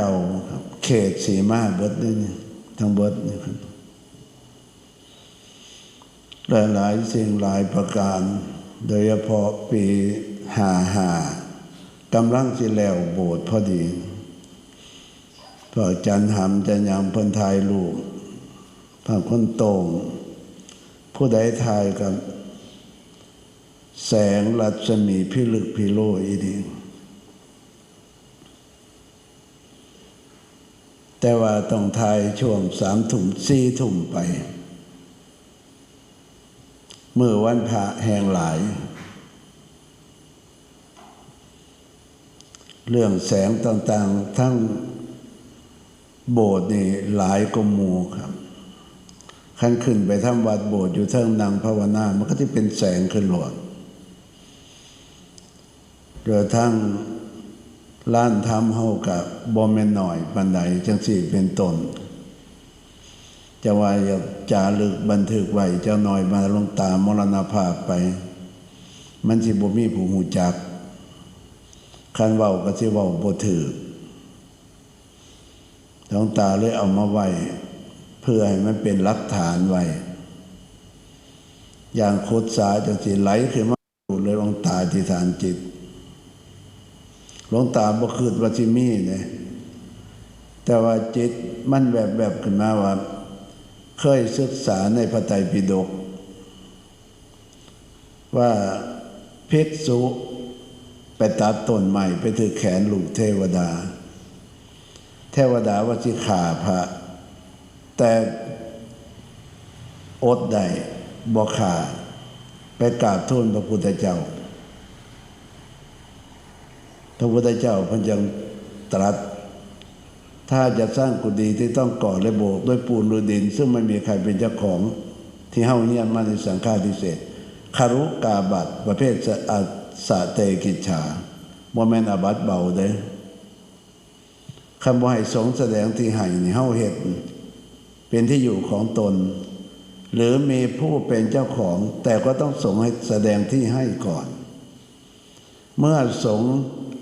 เก่าครับ เขตสีมาเบิดนี่ทั้งเบิดนี่ครับหลายหลายสิ่งหลายประการ โดยเฉพาะปีหาหากำลังสิแล้วโบสถ์พอดีพระอจารย์หำจะยามพิ่นทายลูกพระคนโตงผู้ใดทายกับแสงรัศมีพิลึกพิโลอีดี แต่ว่าต้องทายช่วงสามถุ่มสี่ถุ่มไป เมื่อวันพระแห่งหลาย เรื่องแสงต่างๆ ทั้งโบสถ์นี่หลายกมูครับขั้นขึ้นไปทำวัดโบสถ์อยู่เทิงนางภาวนา มันก็จะเป็นแสงขึ้นหลอดเรือทั้ง ล้านทำเฮากับบอมแม่นหน่อยบันไดจังสี่เป็นตนจะว่าอย่าจารึกบันทึกไว้เจ้าหน่อยมาลงตามรณภาพไป มันสิบ่มีผู้หูจักคันเว้าก็สิเว้าบ่ถือหลวงตาเลยเอามาไว้ เพื่อให้มันเป็นหลักฐานไว้ อย่างโคตสาจังสิไหลขึ้นมาดูเลยหลวงตาที่ฐานจิต หลวงตาบ่คืดว่าสิมีเนี่ยแต่ว่าจิตมันแบบแบบขึ้นมาว่า เคยศึกษาในพระไตรปิฎกว่าภิกษุไปตัดต้นใหม่ไปถือแขนลูกเทวดา เทวดาว่าสิขาพระ แต่อดได้บ่ขาไปกราบทูลพระพุทธเจ้า พระพุทธเจ้าพันยังตรัส ถ้าจะสร้างกุฏิที่ต้องก่อและโบกด้วยปูนหรือดิน ซึ่งไม่มีใครเป็นเจ้าของที่เฮาเนียนมาในสังฆาทิเศษคารุกาบัตประเภทสะอาสะเตกิจฉาบ่แม่นอาบัตเบาเด้คำว่าให้สงแสดงที่ให้นี่เฮาเฮ็ดเป็นที่อยู่ของตน หรือมีผู้เป็นเจ้าของ แต่ก็ต้องสงให้แสดงที่ให้ก่อน เมื่อสงฆ์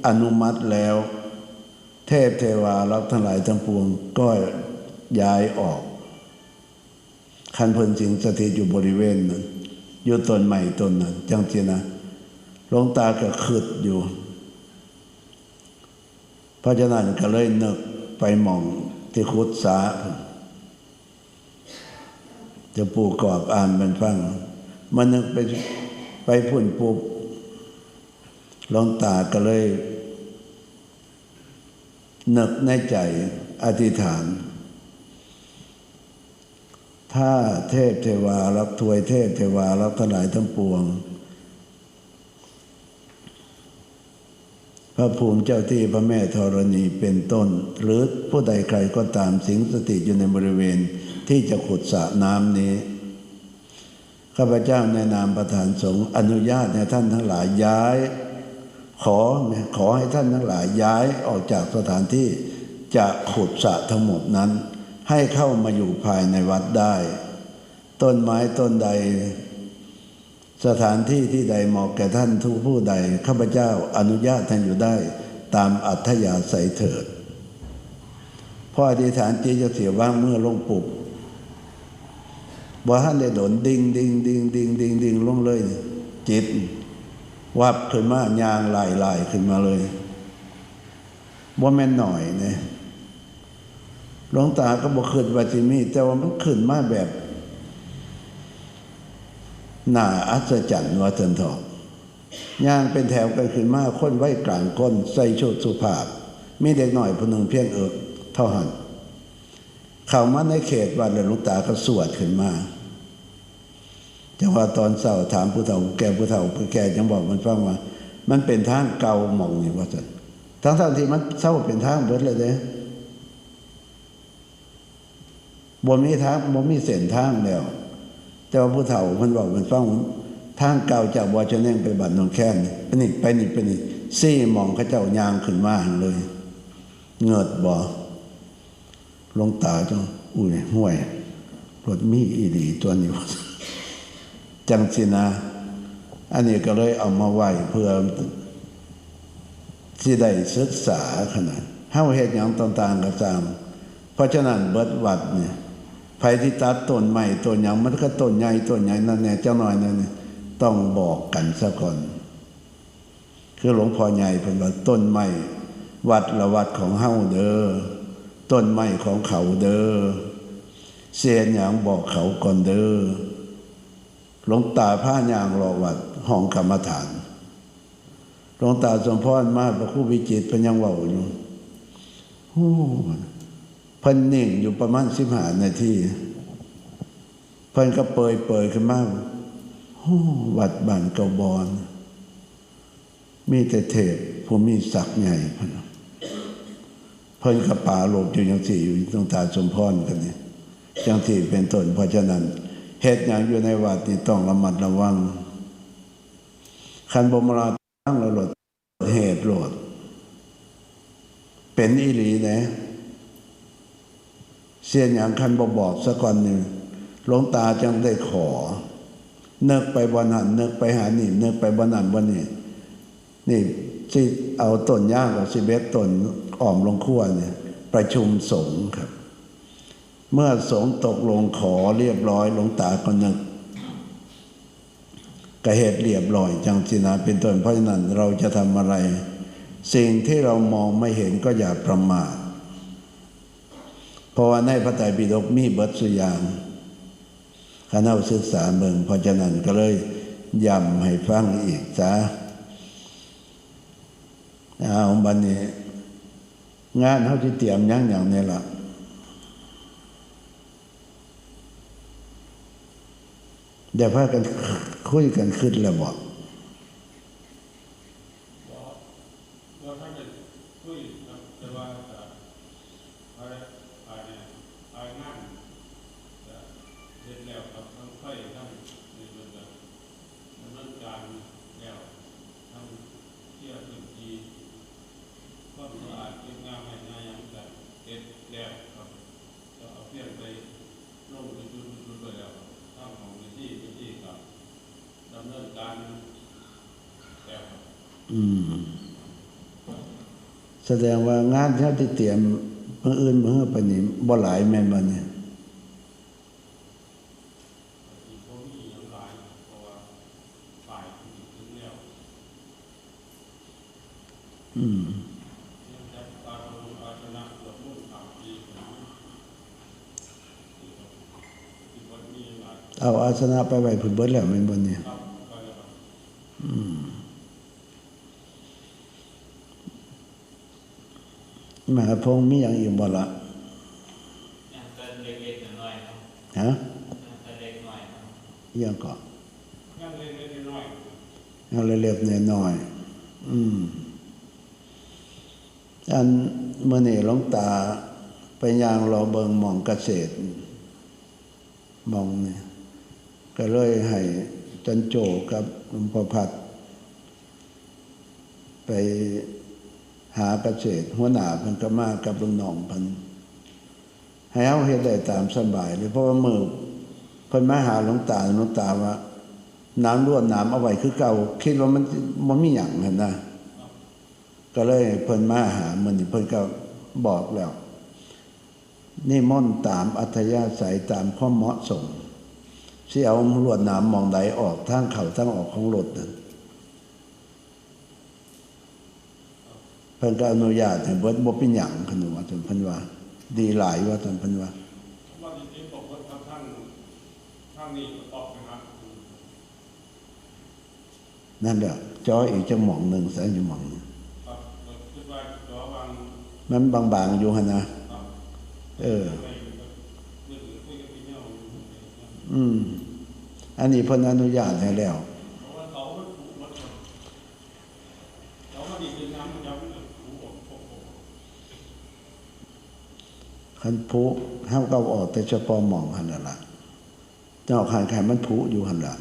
อนุมัติแล้ว เทพเทวารับทั้งหลายทั้งปวงก็ย้ายออกคันเพิ่นสิงสถิตอยู่บริเวณนั้นอยู่ตนใหม่ตนนั้นจังสินะหลวงตาก็ขึ้นอยู่ เพราะฉะนั้นก็เลยนึกไปมองที่คุดสาจะปูกรอบอ่านมันฟัง มันนึกไปไปพุ่นปุ๊บหลวงตาก็เลย หนึกในใจอธิษฐาน ถ้าเทพเทวารับถวยเทพเทวารับทั้งหลายทั้งปวง พระภูมิเจ้าที่พระแม่ธรณีเป็นต้น หรือผู้ใดใครก็ตามสิงสถิตอยู่ในบริเวณที่จะขุดสระน้ำนี้ข้าพเจ้าในนามประธานสงฆ์อนุญาตให้ท่านทั้งหลายย้าย ขอขอให้ท่านทั้งหลายย้ายออกจากสถานที่จะขุดสระทั้งหมดนั้น ให้เข้ามาอยู่ภายในวัดได้ ต้นไม้ต้นใด สถานที่ที่ใดเหมาะแก่ท่านทุกผู้ใดข้าพเจ้าอนุญาตท่านอยู่ได้ตามอัธยาศัยเถิดพออธิษฐานจิตจะเสียว่างเมื่อลงปุบบ่ท่านได้โดนดิ่งดิ่งดิ่งดิ่งดิ่งดิ่งลงเลยจิต วับขึ้นมายางลายลายขึ้นมาเลยว่าแม่นหน่อยเนี่ยหลวงตาก็บอกขึ้นว่าจิมี แต่ว่ามันขึ้นมาแบบหนาอัศจรรย์ว่าเถินทองย่างเป็นแถวกันขึ้นมาค้นไว้กลางก้นใส่ชุดสุภาพ มีเด็กหน่อยคนหนึ่งเพียงเอิกเท่าหันเข้ามาในเขตวัดแล้วหลวงตาก็สวดขึ้นมา จังว่าตอนเศร้าถามผู้เฒ่าแก่ผู้เฒ่าผู้แก่ยังบอกมันฟังว่า มันเป็นทางเก่าหมองนี่ว่าสันทั้งทั้งที่มันเศร้าเป็นทางเบิดเลยเด้บ่มีทางบ่มีเส้นทางแล้ว แต่ว่าผู้เฒ่ามันบอกมันฟังทางเก่าจากบัวชะแนงไปบัดนนแค้นไปนี่ไปนี่ไปนี่ซี่มองเขาเจ้ายางขึ้นมาหันเลย เงิดบ่ลงตาจังอุ้ยห่วยรถมีอีดีตัวนี้ว่ จังสินะ อันนี้ก็เลยเอามาไหว้เพื่อที่ได้ศึกษาขนาดเฮาเฮ็ดหยังต่างๆก็ตาม เพราะฉะนั้นเบิดวัดเนี่ยไผที่ตัดต้นใหม่ต้นหยังมันก็ต้นใหญ่ต้นใหญ่นั่นแน่เจ้าน้อยนั่นนี่ต้องบอกกันซะก่อน คือหลวงพ่อใหญ่เพิ่นว่าต้นไม้วัดละวัดของเฮาเด้อต้นไม้ของเขาเด้อเสียนหยังบอกเขาก่อนเด้อ หลวงตาผ้ายางรอวัดห้องกรรมฐานหลวงตาสมพรมาพระครูวิจิตเพิ่นยังเว้าอยู่โอ้เพิ่นนิ่งอยู่ประมาณ15นาทีพิ่นก็เปยเปยๆขึ้นมาโอ้วัดบ้านเกาบอน มีแต่เทพผู้มีศักดิ์ใหญ่พะนเพิ่นกับป่าโลบอยู่ย่างสี่อยู่ตรงตาสมพรกันนี่จังที่เป็นต้นเพราะฉะนั้น เหตุอย่างอยู่ในวัดนี่ต้องระมัดระวังคันบมราตั้งระลดเหตุโหลด เป็นอีหลีนะเสียนอย่างคันบบอกสักก่อนหนึ่งหลวงตาจังได้ขอ เนึกไปบนหันเนึกไปหานี่เนึกไปบนหันบนนี่นี่ที่เอาต้นย่างกับสิเบตต้นอ่อมลงขั้วเนี่ย ประชุมสงฆ์ครับ เมื่อสงตกลงขอเรียบร้อยหลวงตาก็นึกกระเหตุเรียบร้อยจังสินะเป็นต้นเพราะฉะนั้นเราจะทำอะไร สิ่งที่เรามองไม่เห็นก็อย่าประมาทเพราะว่าในพระไตรปิฎกมีเบิดสุยางคณะศึกษาเมืองเพราะฉะนั้นก็เลยย้ำให้ฟังอีกจ้าเอาบันนี้ งานเขาที่เตรียมยังอย่างนี้ล่ะ เดี๋ยวพากันคุยกันขึ้นแล้วบอกว่าถ้าเกิดคุยนะแต่ว่าจะอะไรอะไรงานจะเสร็จแล้วกับทั้งไฟทั้งในเรื่องดำเนินการแล้วทั้งเที่ยวพื้นที่ความสะอาดเก็บงานใหม่งานยังจะเสร็จแล้วครับจะเอาเพียงไปลงไปจุดจุดๆๆไปแล้วทั้งของพื้นที่พื้นที่ครับดำเนินการแล้วครับอืม แสดงว่างานที่เขาที่เตรียมเมื่ออื่นเมื่อไปนี่บ่หลายแม่นบ่เนี่ยอีกพวกนี้ยังหลายเพราะว่าฝ่ายที่ถึงแล้วอืมยังจับตาดูอาชนะตรวจมุ่งข่าวดีของอีกวันนี้หลายเอาอาสนะไปไว้พุ่นเบิดแล้วแม่นบ่เนี่ย ครับไปแล้วครับ มหาพงษ์มีอย่างอีกบ่ละยังเกินเล็กๆน้อยๆครับฮะยังเกินเล็กน้อยครับอยังก็ยังเล็กๆน้อยเอาเล็กๆน้อยๆอืมอันเมื่อนี่หลวงตาไปย่างรอเบิงหมองเกษตรหมองเนี่ยก็เลยให้ จันโจกับหลวงพ่อพัดไปหาเกษตรหัวหน้าพิ่นก็มากับลุงน้องพิ่นให้เอาเฮ็ดได้ตามสบายเลยเพราะว่ามือเพิ่นมาหาหลวงตาหลวงตาว่า น้ำร่วดน้ำเอาไว้คือเก่า คิดว่ามันมันมีหยังหั่นนะก็เลยเพิ่นมาหามันนี่เพิ่นก็บอกแล้ว นี่ม่อนต์ตามอัธยาศัยตามข้อเหมาะสม ที่เอาลวดหน้ำมองใดออกทางเข้าทางออกของรถนั่นเพิ่นก็อนุญาตให้เบิดบ่เป็นหยังขนมว่าจนเพิ่นว่า ดีหลายว่าจนเพิ่นว่าๆว่าจริงๆตกว่าทางท่านทางนี้ออกนะครับนั่นแหละจออีกจังหม่องหนึงแสนอยู่หม่องหนึ่งครับเราคิดว่าจอวางมันบางๆอยู่หั่นนะครับเออ ไปอยู่กับมือถือคุยกับพี่เจ้าอยู่ อืม อันนี้เพิ่นอนุญาตให้แล้วขันผูห้ามเกาออกแต่เฉพาะหมองหันละเจ้าขันไข่มันผูอยู่หันละ